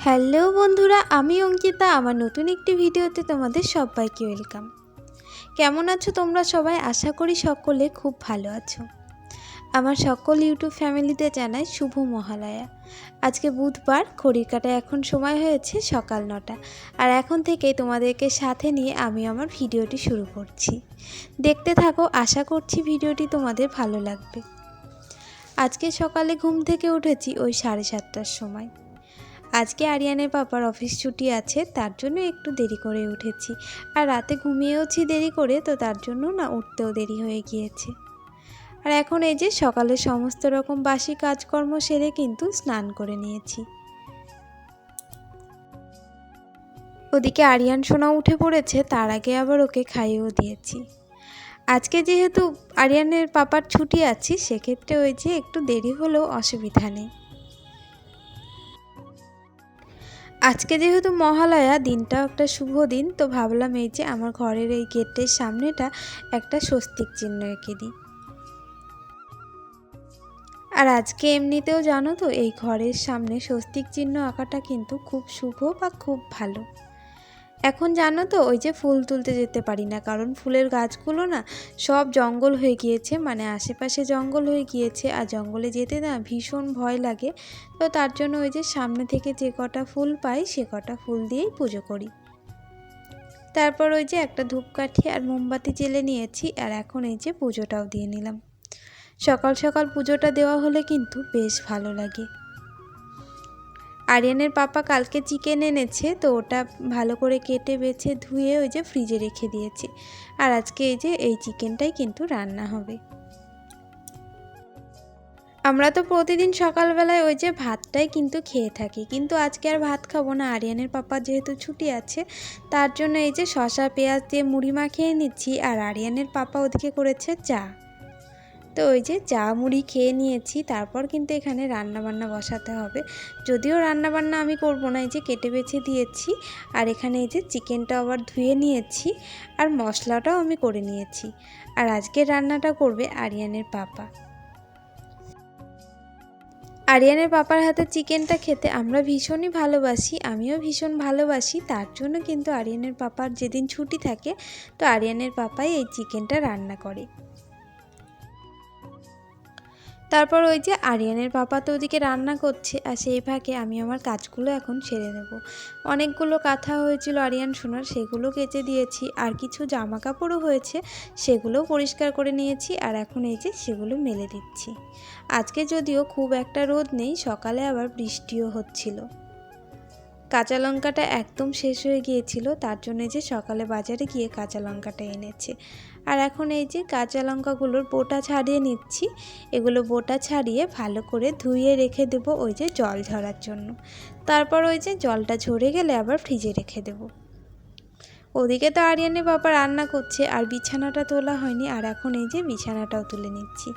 Hello বন্ধুরা, আমি অঙ্কিতা। আমার নতুন একটি ভিডিওতে তোমাদের সবাইকে ওয়েলকাম। কেমন আছো তোমরা সবাই? আশা করি সকলে খুব ভালো আছো। আমার সকল ইউটিউব ফ্যামিলিতে জানাই শুভ মহালয়া। আজকে বুধবার, ঘড়ির কাটায় এখন সময় হয়েছে সকাল নটা। আর এখন থেকেই তোমাদেরকে সাথে নিয়ে আমি আমার ভিডিওটি শুরু করছি। দেখতে থাকো, আশা করছি ভিডিওটি তোমাদের ভালো লাগবে। আজকে সকালে ঘুম থেকে উঠেছি ওই সাড়ে সাতটার সময়। আজকে আরিয়ানের পাপার অফিস ছুটি আছে, তার জন্য একটু দেরি করে উঠেছি। আর রাতে ঘুমিয়েওছি দেরি করে, তো তার জন্য না উঠতেও দেরি হয়ে গিয়েছে। আর এখন এই যে সকালে সমস্ত রকম বাসি কাজকর্ম সেরে কিন্তু স্নান করে নিয়েছি। ওদিকে আরিয়ান সোনা উঠে পড়েছে, তার আগে আবার ওকে খাইয়েও দিয়েছি। আজকে যেহেতু আরিয়ানের পাপার ছুটি আছে, সেক্ষেত্রে ওই যে একটু দেরি হলেও অসুবিধা নেই। আজকে যেহেতু মহালয়া, দিনটাও একটা শুভ দিন, তো ভাবলাম এই যে আমার ঘরের এই গেটের সামনেটা একটা স্বস্তিক চিহ্ন এঁকে দিই। আর আজকে এমনিতেও জানো তো, এই ঘরের সামনে স্বস্তিক চিহ্ন আঁকাটা কিন্তু খুব শুভ বা খুব ভালো। এখন জানো তো, ওই যে ফুল তুলতে যেতে পারি না, কারণ ফুলের গাছগুলো না সব জঙ্গল হয়ে গিয়েছে মানে আশেপাশে জঙ্গল হয়ে গিয়েছে, আর জঙ্গলে যেতে না ভীষণ ভয় লাগে। তো তার জন্য ওই যে সামনে থেকে যে কটা ফুল পাই, সে কটা ফুল দিয়েই পুজো করি। তারপর ওই যে একটা ধূপকাঠি আর মোমবাতি জেলে নিয়েছি, আর এখন এই যে পুজোটাও দিয়ে নিলাম। সকাল সকাল পুজোটা দেওয়া হলে কিন্তু বেশ ভালো লাগে। আরিয়ানের পাপা কালকে চিকেন এনেছে, তো ওটা ভালো করে কেটে বেছে ধুয়ে ওই যে ফ্রিজে রেখে দিয়েছি। আর আজকে এই যে এই চিকেনটাই কিন্তু রান্না হবে। আমরা তো প্রতিদিন সকালবেলায় ওই যে ভাতটাই কিন্তু খেয়ে থাকি, কিন্তু আজকে আর ভাত খাব না। আরিয়ানের পাপা যেহেতু ছুটি আছে, তার জন্য এই যে শশা পেঁয়াজ দিয়ে মুড়ি মাখিয়ে নিচ্ছি, আর আরিয়ানের পাপা ওদিকে করেছে চা। তো ওই যে চা মুড়ি খেয়ে নিয়েছি, তারপর কিন্তু এখানে রান্না বান্না বসাতে হবে। যদিও রান্না বান্না আমি করব না, এই যে কেটে বেছে দিয়েছি, আর এখানে এই যে চিকেনটা আবার ধুয়ে নিয়েছি, আর মশলাটাও আমি করে নিয়েছি। আর আজকে রান্নাটা করবে আরিয়ানের পাপা। আরিয়ানের পাপার হাতে চিকেনটা খেতে আমরা ভীষণই ভালোবাসি, আমিও ভীষণ ভালোবাসি, তার জন্য কিন্তু আরিয়ানের পাপার যেদিন ছুটি থাকে, তো আরিয়ানের পাপাই এই চিকেনটা রান্না করে। তারপর ওই যে আরিয়ানের পাপা তো ওদিকে রান্না করছে, আর সেই ফাঁকে আমি আমার কাজগুলো এখন সেরে নেব। অনেকগুলো কাঁথা হয়েছিল আরিয়ান সোনার সেগুলো কেচে দিয়েছি, আর কিছু জামা কাপড়ও হয়েছে, সেগুলোও পরিষ্কার করে নিয়েছি, আর এখন এই যে সেগুলো মেলে দিচ্ছি। আজকে যদিও খুব একটা রোদ নেই, সকালে আবার বৃষ্টিও হচ্ছিল। কাঁচা লঙ্কাটা একদম শেষ হয়ে গিয়েছিল, তার জন্য যে সকালে বাজারে গিয়ে কাঁচা লঙ্কাটা এনেছে। আর এখন এই যে কাঁচা লঙ্কাগুলোর বোটা ছাড়িয়ে নিচ্ছি, এগুলো বোটা ছাড়িয়ে ভালো করে ধুয়ে রেখে দেব ওই যে জল ঝরার জন্য। তারপর ওই যে জলটা ঝরে গেলে আবার ফ্রিজে রেখে দেবো। ওদিকে তো আরিয়ানের বাবা রান্না করছে আর বিছানাটা তোলা হয়নি আর এখন এই যে বিছানাটাও তুলে নিচ্ছি।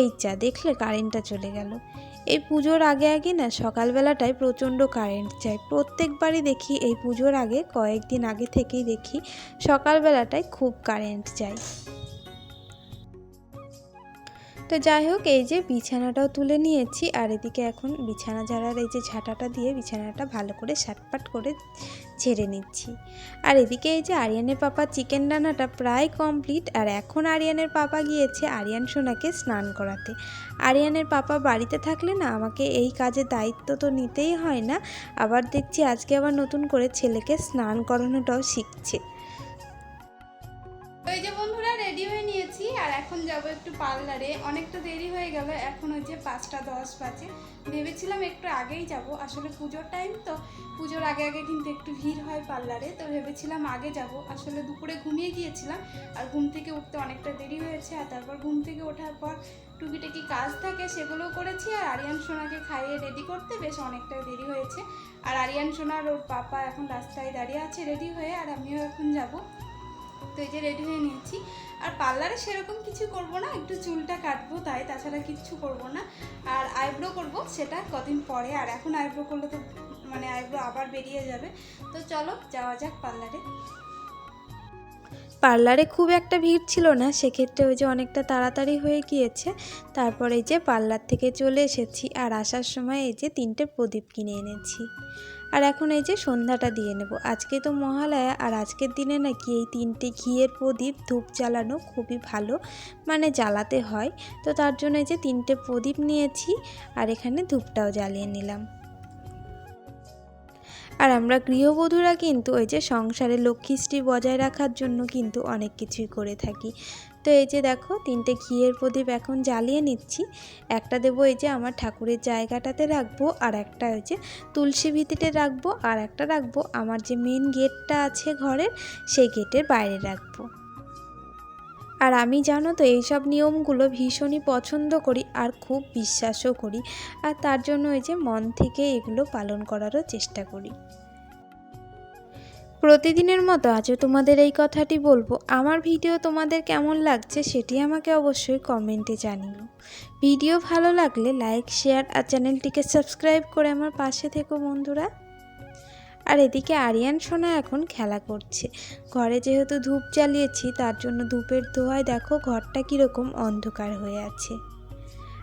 এই চা দেখলে কারেন্টটা চলে গেল। এই পুজোর আগে আগে না, সকালবেলাটায় প্রচণ্ড কারেন্ট চাই প্রত্যেকবারই দেখি এই পুজোর আগে, কয়েকদিন আগে থেকেই দেখি সকালবেলাটায় খুব কারেন্ট যায়। তো যাই হোক, এই যে বিছানাটাও তুলে নিয়েছি। আর এদিকে এখন বিছানা ঝাড়ার এই যে ঝাঁটাটা দিয়ে বিছানাটা ভালো করে সাটপাট করে ছেড়ে নিচ্ছি। আর এদিকে এই যে আরিয়ানের পাপা চিকেন রান্নাটা প্রায় কমপ্লিট। আর এখন আরিয়ানের পাপা গিয়েছে আরিয়ান সোনাকে স্নান করাতে। আরিয়ানের পাপা বাড়িতে থাকলে না, আমাকে এই কাজের দায়িত্ব তো নিতেই হয় না। আবার দেখছি আজকে আবার নতুন করে ছেলেকে স্নান করানোটাও শিখছে। যে বন্ধুরা রেডি হয়ে নিয়েছি। আর এখন যাব একটু পার্লারে। অনেকটা দেরি হয়ে গেল, এখন ওই যে পাঁচটা দশ বাজে। ভেবেছিলাম একটু আগেই যাব। আসলে পুজোর টাইম তো, পুজোর আগে আগে কিন্তু একটু ভিড় হয় পার্লারে। তো ভেবেছিলাম আগে যাব। আসলে দুপুরে ঘুমিয়ে গিয়েছিলাম, আর ঘুম থেকে উঠতে অনেকটা দেরি হয়েছে। আর তারপর ঘুম থেকে ওঠার পর টুকিটাকি কাজ থাকে সেগুলো করেছি। আর আরিয়ান সোনাকে খাইয়ে রেডি করতে বেশ অনেকটা দেরি হয়েছে। আর আরিয়ান সোনার ওর পাপা এখন রাস্তায় দাঁড়িয়ে আছে রেডি হয়ে, আর আমিও এখন যাব। তো এই যে রেডি হয়ে নিয়েছি। আর পার্লারে সেরকম কিছু করব না, একটু চুলটা কাটবো তাই, তাছাড়া কিচ্ছু করব না। আর আইব্রো করব, সেটা কদিন পরে। আর এখন আইব্রো করলে তো মানে আইব্রো আবার বেরিয়ে যাবে। তো চলো, যাওয়া যাক পার্লারে। পার্লারে খুব একটা ভিড় ছিল না, সেক্ষেত্রে ওই যে অনেকটা তাড়াতাড়ি হয়ে গিয়েছে। তারপরে এই যে পার্লার থেকে চলে এসেছি আর আসার সময় এই যে তিনটে প্রদীপ কিনে এনেছি। আর এখন এই যে সন্ধ্যাটা দিয়ে নেব। আজকে তো মহালয়া আর আজকের দিনে নাকি এই তিনটে ঘিয়ের প্রদীপ ধূপ জ্বালানো খুবই ভালো মানে জ্বালাতে হয়। তো তার জন্য এই যে তিনটে প্রদীপ নিয়েছি আর এখানে ধূপটাও জ্বালিয়ে নিলাম। আর আমরা গৃহবধূরা কিন্তু ওই যে সংসারে লক্ষ্মীশ্রী বজায় রাখার জন্য কিন্তু অনেক কিছুই করে থাকি। তো এই যে দেখো, তিনটে ঘিয়ের প্রদীপ এখন জ্বালিয়ে নিচ্ছি। একটা দেবো এই যে আমার ঠাকুরের জায়গাটাতে রাখব আর একটা ওই যে তুলসী ভিত্তিতে রাখব আর একটা রাখব। আমার যে মেন গেটটা আছে ঘরের, সেই গেটের বাইরে রাখব। আর আমি জানো তো, এইসব নিয়মগুলো ভীষণই পছন্দ করি আর খুব বিশ্বাসও করি। আর তার জন্য ওই যে মন থেকে এগুলো পালন করারও চেষ্টা করি। প্রতিদিনের মতো আজও তোমাদের এই কথাটি বলব। আমার ভিডিও তোমাদের কেমন লাগছে সেটি আমাকে অবশ্যই কমেন্টে জানিও। ভিডিও ভালো লাগলে লাইক, শেয়ার আর চ্যানেলটিকে সাবস্ক্রাইব করে আমার পাশে থেকো বন্ধুরা। আর এদিকে আরিয়ান সোনা এখন খেলা করছে। ঘরে যেহেতু ধূপ জ্বালিয়েছি, তার জন্য ধূপের ধোয়ায় দেখো ঘরটা কীরকম অন্ধকার হয়ে আছে।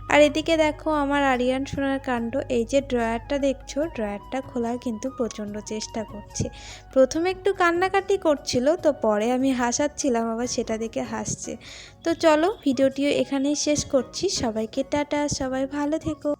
আর এদিকে দেখো আমার আরিয়ান সোনার কাণ্ড। এই যে ড্রয়ারটা দেখছ, ড্রয়ারটা খোলার কিন্তু প্রচণ্ড চেষ্টা করছে। প্রথমে একটু কান্নাকাটি করছিল, তো পরে আমি হাসাচ্ছিলাম, আবার সেটা দেখে হাসছে। তো চলো, ভিডিওটিও এখানেই শেষ করছি। সবাইকে টাটা, সবাই ভালো থেকো।